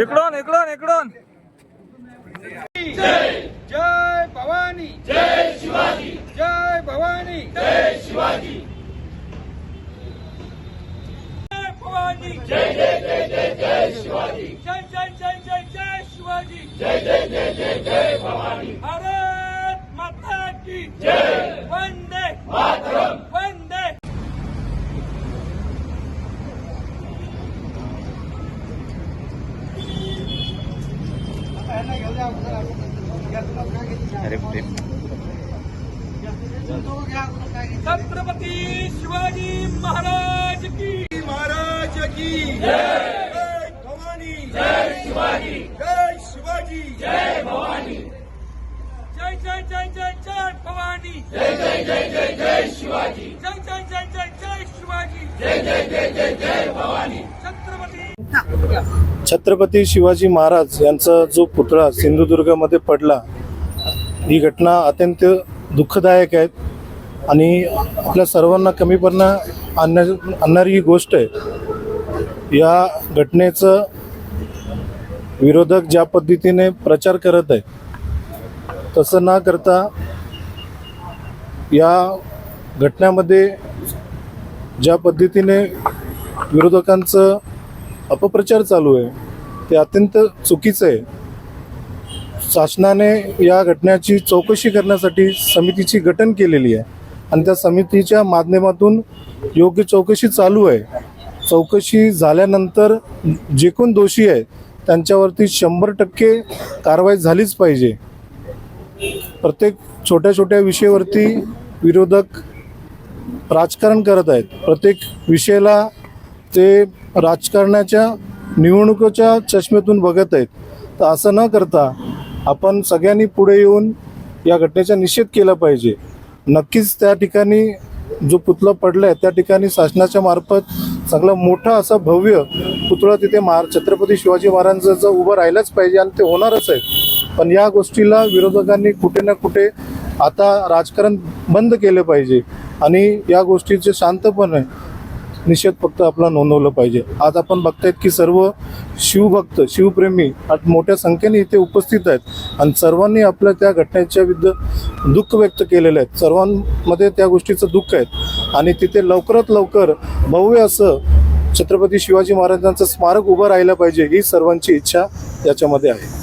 इकडून इकडून इकडून. जय भवानी. जय शिवाजी. जय भवानी. जय शिवाजी. जय भवानी. जय जय जय जय जय शिवाजी. जय जय जय जय जय शिवाजी. जय जय जय जय जय भवानी. छत्रपती शिवाजी महाराज की महाराज की जय भवानी जय शिवाजी जय शिवाजी जय भवानी जय जय जय जय जय भवानी जय जय जय जय जय शिवाजी जय जय जय जय जय शिवाजी जय जय जय जय जय भवानी छत्रपती शिवाजी महाराज यांचा जो पुतळा सिंधुदुर्गामध्ये पडला ही घटना अत्यंत दुःखदायक आहे आणि आपल्या सर्वांना कमीपणा आणण्या आणणारी ही गोष्ट आहे. या घटनेचं विरोधक ज्या पद्धतीने प्रचार करत आहे तसं ना करता या घटनेमध्ये ज्या पद्धतीने विरोधकांचं अपप्रचार चालू आहे. ते अत्यंत चुकीचं आहे. शासनाने या घटनेची चौकशी करण्यासाठी समितीची गठन केलेली आहे. आणि त्या समितीच्या माध्यमातून योग्य चौकशी चालू आहे. चौकशी झाल्यानंतर जे कोण दोषी आहेत त्यांच्यावरती शंभर टक्के कारवाई झालीच पाहिजे. प्रत्येक छोट्या छोट्या विषयावरती विरोधक राजकारण करत आहेत. प्रत्येक विषयाला ते राजकारणाच्या निवडणुकीच्या चष्म्यातून बघत आहेत. तर असं न करता आपण सगळ्यांनी पुढे येऊन या घटनेचा निषेध केला पाहिजे. नक्कीच त्या ठिकाणी जो पुतळा पडला आहे त्या ठिकाणी शासनाच्या मार्फत चांगला मोठा असा भव्य पुतळा तिथे महार छत्रपती शिवाजी महाराजांचा उभं राहिलाच पाहिजे आणि ते होणारच आहे पण या गोष्टीला विरोधकांनी कुठे ना कुठे आता राजकारण बंद केलं पाहिजे. आणि या गोष्टीचे शांतपणे निषेध फक्त आपला नोंदवलं पाहिजे. आज आपण बघतायत की सर्व शिवभक्त शिवप्रेमी आज मोठ्या संख्येने इथे उपस्थित आहेत. आणि सर्वांनी आपल्या त्या घटनेच्या विरुद्ध दुःख व्यक्त केलेलं आहे सर्वांमध्ये त्या गोष्टीचं दुःख आहे. आणि तिथे लवकरात लवकर भव्य असं छत्रपती शिवाजी महाराजांचं स्मारक उभं राहिलं पाहिजे ही सर्वांची इच्छा याच्यामध्ये आहे.